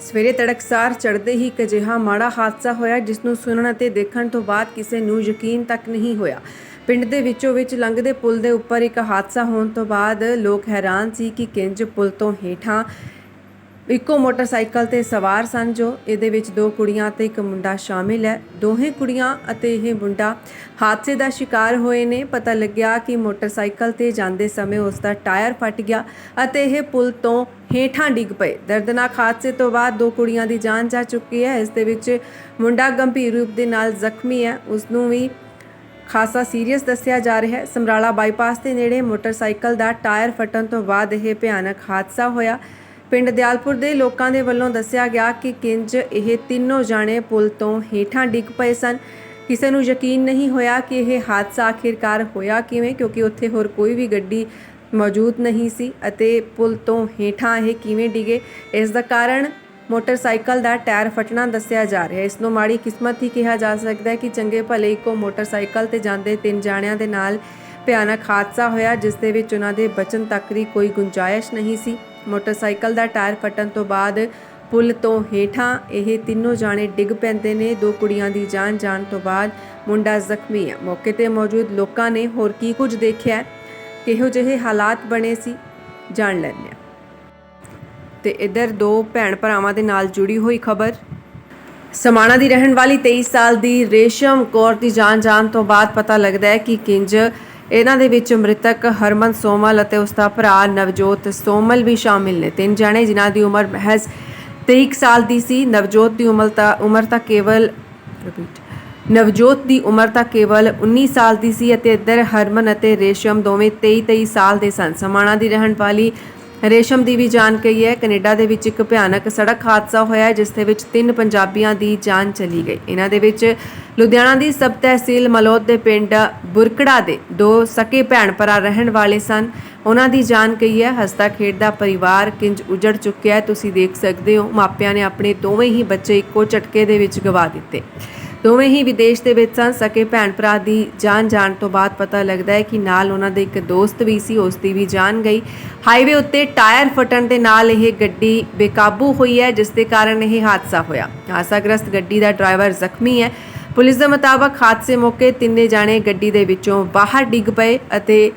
ਸਵੇਰੇ ਤੜਕਸਾਰ ਚੜ੍ਹਦੇ ਹੀ ਇੱਕ ਅਜਿਹਾ ਮਾੜਾ ਹਾਦਸਾ ਹੋਇਆ ਜਿਸ ਨੂੰ ਸੁਣਨ ਅਤੇ ਦੇਖਣ ਤੋਂ ਬਾਅਦ ਕਿਸੇ ਨੂੰ ਯਕੀਨ ਤੱਕ ਨਹੀਂ ਹੋਇਆ। ਪਿੰਡ ਦੇ ਵਿੱਚੋਂ ਵਿੱਚ ਲੰਘਦੇ ਪੁਲ ਦੇ ਉੱਪਰ ਇੱਕ ਹਾਦਸਾ ਹੋਣ ਤੋਂ ਬਾਅਦ ਲੋਕ ਹੈਰਾਨ ਸੀ ਕਿ ਕਿੰਜ ਪੁਲ ਤੋਂ ਹੇਠਾਂ ਇੱਕੋ ਮੋਟਰਸਾਈਕਲ ਤੇ ਸਵਾਰ ਸਨ, ਜੋ ਇਹਦੇ ਵਿੱਚ ਦੋ ਕੁੜੀਆਂ ਤੇ ਇੱਕ ਮੁੰਡਾ ਸ਼ਾਮਿਲ ਹੈ। ਦੋਹੇ ਕੁੜੀਆਂ ਅਤੇ ਇਹ ਮੁੰਡਾ ਹਾਦਸੇ ਦਾ ਸ਼ਿਕਾਰ ਹੋਏ ਨੇ। ਪਤਾ ਲੱਗਿਆ ਕਿ ਮੋਟਰਸਾਈਕਲ ਤੇ ਜਾਂਦੇ ਸਮੇਂ ਉਸ ਦਾ ਟਾਇਰ ਫਟ ਗਿਆ ਅਤੇ ਇਹ ਪੁਲ ਤੋਂ ਹੇਠਾਂ ਡਿੱਗ ਪਏ। ਦਰਦਨਾਕ ਹਾਦਸੇ ਤੋਂ ਬਾਅਦ ਦੋ ਕੁੜੀਆਂ ਦੀ ਜਾਨ ਜਾ ਚੁੱਕੀ ਹੈ। ਇਸ ਦੇ ਵਿੱਚ ਮੁੰਡਾ ਗੰਭੀਰ ਰੂਪ ਦੇ ਨਾਲ ਜ਼ਖਮੀ ਹੈ। ਉਸ ਨੂੰ ਵੀ ਖਾਸਾ ਸੀਰੀਅਸ ਦੱਸਿਆ ਜਾ ਰਿਹਾ ਹੈ। ਸਮਰਾਲਾ ਬਾਈਪਾਸ ਦੇ ਨੇੜੇ ਮੋਟਰਸਾਈਕਲ ਦਾ ਟਾਇਰ ਫਟਣ ਤੋਂ ਬਾਅਦ ਇਹ ਭਿਆਨਕ ਹਾਦਸਾ ਹੋਇਆ। ਪਿੰਡ ਦਿਆਲਪੁਰ ਦੇ ਲੋਕਾਂ ਦੇ ਵੱਲੋਂ ਦੱਸਿਆ ਗਿਆ ਕਿ ਕਿੰਜ ਇਹ ਤਿੰਨੋਂ ਜਾਣੇ ਪੁਲ ਤੋਂ ਹੇਠਾਂ ਡਿੱਗ ਪਏ ਸਨ। ਕਿਸੇ ਨੂੰ ਯਕੀਨ ਨਹੀਂ ਹੋਇਆ ਕਿ ਇਹ ਹਾਦਸਾ ਆਖਿਰਕਾਰ ਹੋਇਆ ਕਿਵੇਂ, ਕਿਉਂਕਿ ਉੱਥੇ ਹੋਰ ਕੋਈ ਵੀ ਗੱਡੀ ਮੌਜੂਦ ਨਹੀਂ ਸੀ ਅਤੇ ਪੁਲ ਤੋਂ ਹੇਠਾਂ ਇਹ ਕਿਵੇਂ ਡਿੱਗੇ, ਇਸ ਦਾ ਕਾਰਨ ਮੋਟਰਸਾਈਕਲ ਦਾ ਟਾਇਰ ਫਟਣਾ ਦੱਸਿਆ ਜਾ ਰਿਹਾ ਹੈ। ਇਸ ਨੂੰ ਮਾੜੀ ਕਿਸਮਤ ਹੀ ਕਿਹਾ ਜਾ ਸਕਦਾ ਹੈ ਕਿ ਚੰਗੇ ਭਲੇ ਇੱਕੋ ਮੋਟਰਸਾਈਕਲ ਤੇ ਜਾਂਦੇ ਤਿੰਨ ਜਾਣਿਆਂ ਦੇ ਨਾਲ ਭਿਆਨਕ ਹਾਦਸਾ ਹੋਇਆ, ਜਿਸ ਦੇ ਵਿੱਚ ਉਹਨਾਂ ਦੇ ਬਚਨ ਤੱਕ ਦੀ ਕੋਈ ਗੁੰਜਾਇਸ਼ ਨਹੀਂ ਸੀ। ਮੋਟਰਸਾਈਕਲ ਦਾ ਟਾਇਰ ਫਟਣ ਤੋਂ ਬਾਅਦ ਪੁਲ ਤੋਂ ਹੇਠਾਂ ਇਹ ਤਿੰਨੋਂ ਜਾਣੇ ਡਿੱਗ ਪੈਂਦੇ ਨੇ। ਦੋ ਕੁੜੀਆਂ ਦੀ ਜਾਨ ਜਾਣ ਤੋਂ ਬਾਅਦ ਮੁੰਡਾ ਜ਼ਖਮੀ ਹੈ। ਮੌਕੇ ਤੇ ਮੌਜੂਦ ਲੋਕਾਂ ਨੇ ਹੋਰ ਕੀ ਕੁਝ ਦੇਖਿਆ ਕਿਹੋ ਜਿਹੇ ਹਾਲਾਤ ਬਣੇ ਸੀ ਜਾਣ ਲੈਂਦੇ ਹਾਂ। ਤੇ ਇਧਰ ਦੋ ਭੈਣ ਭਰਾਵਾਂ ਦੇ ਨਾਲ ਜੁੜੀ ਹੋਈ ਖਬਰ। ਸਮਾਣਾ ਦੀ ਰਹਿਣ ਵਾਲੀ 23 ਸਾਲ ਦੀ ਰੇਸ਼ਮ ਕੌਰ ਦੀ ਜਾਨ ਜਾਣ ਤੋਂ ਬਾਅਦ ਪਤਾ ਲੱਗਦਾ ਹੈ ਕਿ ਕਿੰਜ ਇਹਨਾਂ ਦੇ ਵਿੱਚ ਮ੍ਰਿਤਕ ਹਰਮਨ ਸੋਮਲ ਅਤੇ ਉਸ ਦਾ ਭਰਾ ਨਵਜੋਤ ਸੋਮਲ ਵੀ ਸ਼ਾਮਿਲ ਨੇ। ਤਿੰਨ ਜਣੇ ਜਿਨ੍ਹਾਂ ਦੀ ਉਮਰ ਮਹਿਜ਼ 23 ਸਾਲ ਦੀ ਸੀ। ਨਵਜੋਤ ਦੀ ਉਮਰ ਤਾਂ ਉਮਰ ਤਾਂ ਕੇਵਲ repeat, ਨਵਜੋਤ ਦੀ ਉਮਰ ਤਾਂ ਕੇਵਲ 19 ਸਾਲ ਦੀ ਸੀ ਅਤੇ ਇੱਧਰ ਹਰਮਨ ਅਤੇ ਰੇਸ਼ਮ ਦੋਵੇਂ 23 23 ਸਾਲ ਦੇ ਸਨ। ਸਮਾਣਾ ਦੀ ਰਹਿਣ ਵਾਲੀ ਰੇਸ਼ਮ ਦੀ ਵੀ ਜਾਨ ਗਈ ਹੈ। ਕੈਨੇਡਾ ਦੇ ਵਿੱਚ ਇੱਕ ਭਿਆਨਕ ਸੜਕ ਹਾਦਸਾ ਹੋਇਆ ਜਿਸ ਦੇ ਵਿੱਚ ਤਿੰਨ ਪੰਜਾਬੀਆਂ ਦੀ ਜਾਨ ਚਲੀ ਗਈ। ਇਹਨਾਂ ਦੇ ਵਿੱਚ ਲੁਧਿਆਣਾ ਦੀ ਸਬ ਤਹਿਸੀਲ ਮਲੌਦ ਦੇ ਪਿੰਡ ਬੁਰਕੜਾ ਦੇ ਦੋ ਸਕੇ ਭੈਣ ਭਰਾ ਰਹਿਣ ਵਾਲੇ ਸਨ। ਉਹਨਾਂ ਦੀ ਜਾਨ ਗਈ ਹੈ। ਹਸਦਾ ਖੇਡਦਾ ਪਰਿਵਾਰ ਕਿੰਜ ਉਜੜ ਚੁੱਕਿਆ ਹੈ, ਤੁਸੀਂ ਦੇਖ ਸਕਦੇ ਹੋ। ਮਾਪਿਆਂ ਨੇ ਆਪਣੇ ਦੋਵੇਂ ਹੀ ਬੱਚੇ ਇੱਕੋ ਝਟਕੇ ਦੇ ਵਿੱਚ ਗਵਾ ਦਿੱਤੇ। ਦੋਵੇਂ ਹੀ ਵਿਦੇਸ਼ ਦੇ ਵਿੱਚ ਸਨ। ਸਕੇ ਭੈਣ ਭਰਾ ਦੀ ਜਾਨ ਜਾਣ ਤੋਂ ਬਾਅਦ ਪਤਾ ਲੱਗਦਾ ਹੈ ਕਿ ਨਾਲ ਉਹਨਾਂ ਦੇ ਇੱਕ ਦੋਸਤ ਵੀ ਸੀ ਉਸ ਦੀ ਵੀ ਜਾਨ ਗਈ। ਹਾਈਵੇ ਉੱਤੇ ਟਾਇਰ ਫਟਣ ਦੇ ਨਾਲ ਇਹ ਗੱਡੀ ਬੇਕਾਬੂ ਹੋਈ ਹੈ ਜਿਸ ਦੇ ਕਾਰਨ ਇਹ ਹਾਦਸਾ ਹੋਇਆ। ਹਾਦਸਾਗ੍ਰਸਤ ਗੱਡੀ ਦਾ ਡਰਾਈਵਰ ਜ਼ਖਮੀ ਹੈ। ਪੁਲਿਸ ਦੇ ਮੁਤਾਬਕ ਹਾਦਸੇ ਮੌਕੇ ਤਿੰਨੇ ਜਾਣੇ ਗੱਡੀ ਦੇ ਵਿੱਚੋਂ ਬਾਹਰ ਡਿੱਗ ਪਏ ਅਤੇ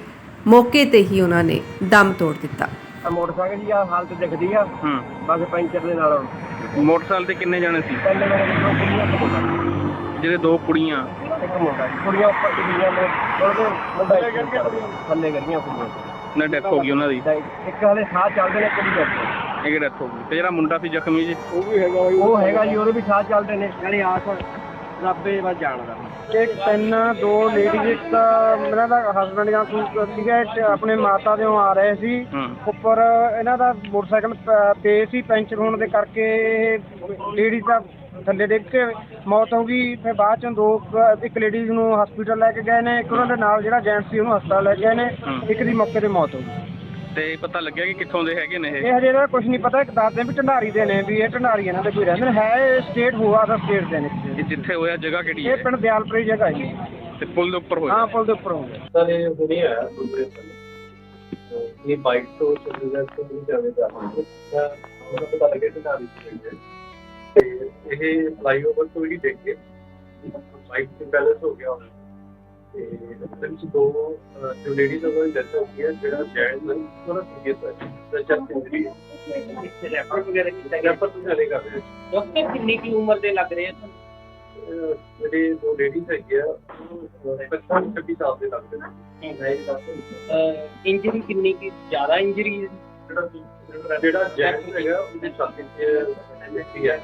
ਮੌਕੇ ਤੇ ਹੀ ਉਹਨਾਂ ਨੇ ਦਮ ਤੋੜ ਦਿੱਤਾ। ਆ ਮੋਟਰਸਾਈਕਲ ਦੀ ਆ ਹਾਲਤ ਦਿਖਦੀ ਆ। ਹੂੰ। ਬਸ ਪੈਂਚਰ ਦੇ ਨਾਲ। ਮੋਟਰਸਾਈਕਲ ਤੇ ਕਿੰਨੇ ਜਾਣੇ ਸੀ? ਪਹਿਲੇ ਮੇਰੇ ਕੋਲ ਜਿਹੜੇ ਦੋ ਕੁੜੀਆਂ। ਇੱਕ ਮੁੰਡਾ ਕੁੜੀਆਂ ਉੱਪਰ ਡਿੱਗੀਆਂ ਨੇ ਉਹਦੇ ਮੁੰਡਾ ਇੱਕ ਥੱਲੇ ਗਈਆਂ ਕੁੜੀਆਂ। ਨਾ ਡੈਥ ਹੋ ਗਈ ਉਹਨਾਂ ਦੀ। ਤਾਂ ਇੱਕ ਹਾਲੇ ਸਾਹ ਚੱਲਦੇ ਨੇ ਕੁੜੀ ਕਰਦੇ ਇੱਕ ਡੈਥ ਹੋ ਗਈ। ਤੇ ਜਿਹੜਾ ਮੁੰਡਾ ਸੀ ਜ਼ਖਮੀ ਜੀ? ਉਹ ਵੀ ਹੈਗਾ ਉਹ ਹੈਗਾ ਜੀ ਉਹਦੇ ਵੀ ਸਾਹ ਚੱਲਦੇ ਨੇ। ਯਾਨੀ ਆਸ ਰੱਬੇ ਬਸ ਜਾਣਦਾ ਇੱਕ ਤਿੰਨ ਦੋ ਲੇਡੀਜ਼ ਤਾਂ ਇਹਨਾਂ ਦਾ ਹਸਬੰਡ ਜਾਂ ਕੋਈ ਸੀਗਾ ਇੱਕ ਆਪਣੇ ਮਾਤਾ ਦੇ ਆ ਰਹੇ ਸੀ। ਹੂੰ। ਉੱਪਰ ਇਹਨਾਂ ਦਾ ਮੋਟਰਸਾਈਕਲ ਪ- ਪੇ ਸੀ ਪੈਂਚਰ ਹੋਣ ਦੇ ਕਰਕੇ ਲੇਡੀਜ਼ ਦਾ ਥੱਲੇ ਡਿੱਗ ਕੇ ਮੌਤ ਹੋ ਗਈ ਫਿਰ ਬਾਅਦ ਚੋਂ ਦੋ ਕੁ- ਇੱਕ ਲੇਡੀਜ਼ ਨੂੰ ਹਸਪੀਟਲ ਲੈ ਕੇ ਗਏ ਨੇ ਇੱਕ ਉਹਨਾਂ ਦੇ ਨਾਲ ਜਿਹੜਾ ਜੈਂਟਸ ਸੀ ਉਹਨੂੰ ਹਸਪਤਾਲ ਲੈ ਕੇ ਗਏ ਨੇ ਹੂੰ। ਇੱਕ ਦੀ ਮੌਕੇ ਤੇ ਮੌਤ ਹੋ ਗਈ। ਤੇ ਪਤਾ ਲੱਗਿਆ ਕਿ ਕਿੱਥੋਂ ਦੇ ਹੈਗੇ ਨੇ ਇਹ? ਇਹ ਹਜੇ ਦਾ ਕੁਝ ਨਹੀਂ ਪਤਾ ਇੱਕ ਦੱਸਦੇ ਵੀ ਢੰਡਾਰੀ ਦੇ ਨੇ ਵੀ ਇਹ ਢੰਡਾਰੀ ਇਹਨਾਂ ਦੇ ਕੋਈ ਰਹਿੰਦੇ ਨੇ। ਹੈ ਇਹ ਸਟੇਟ ਹੋਆ ਦਾ ਸਟੇਟ ਦੇ ਨੇ। ਇਹ ਜਿੱਥੇ ਹੋਇਆ ਜਗ੍ਹਾ ਕਿਹੜੀ ਇਹ ਹੈ ਪਿੰਡ ਦਿਆਲਪੁਰੀ ਜਗ੍ਹਾ ਹੈ ਜੀ। ਤੇ ਪੁਲ ਦੇ ਉੱਪਰ ਹੋਇਆ? ਹਾਂ ਪੁਲ ਦੇ ਉੱਪਰ ਹੋਊਗਾ ਸਰ ਇਹ ਹੁਣੇ ਆਇਆ ਦੂਸਰੇ ਸਾਲ ਇਹ ਬਾਈਕ ਤੋਂ ਚੰਡੀਗੜ੍ਹ ਤੋਂ ਨਹੀਂ ਜਾਵੇ ਜਾ ਰਹੇ ਤਾਂ ਉਹਨਾਂ ਪਤਾ ਲੱਗਿਆ ਕਿ ਨਾਲ ਹੀ ਤੇ ਇਹ ਫਲਾਈਓਵਰ ਤੋਂ ਹੀ ਦੇਖ ਬਾਈਕ ਤੇ ਬੈਲੈਂਸ ਹੋ ਗਿਆ। ਤੇ ਵਿੱਚ ਦੋ ਜੋ ਲੇਡੀਜ਼ ਉਹਨਾਂ ਦੀ ਡੈਥ ਹੋ ਗਈ ਹੈ ਜਿਹੜਾ ਜੈਂਟਸ ਹੈ ਉਹਨਾਂ ਸੀਰੀਅਸ ਹੈ। ਤੇ ਚੈਸਟ ਇੰਜਰੀ ਰੈਫਰ ਵਗੈਰਾ ਕੀਤਾ ਗਿਆ। ਰੈਫਰ ਤੋਂ ਚਲੇ ਕਰ ਰਹੇ ਡਾਕਟਰ ਕਿੰਨੀ ਕੀ ਉਮਰ ਦੇ ਲੱਗ ਰਹੇ ਆ ਜਿਹੜੇ ਦੋ ਲੇਡੀਜ਼ ਹੈਗੇ ਆ ਉਹ 55 26 ਸਾਲ ਦੇ ਲੱਗਦੇ ਨੇ ਇੰਜਰੀ ਕਿੰਨੀ ਕੀ ਜ਼ਿਆਦਾ ਇੰਜਰੀ ਜਿਹੜਾ ਜਿਹੜਾ ਜੈਕਟ ਹੈਗਾ ਉਹਦੀ ਛਾਤੀ 'ਚ ਇੰਜਰੀ ਹੈ।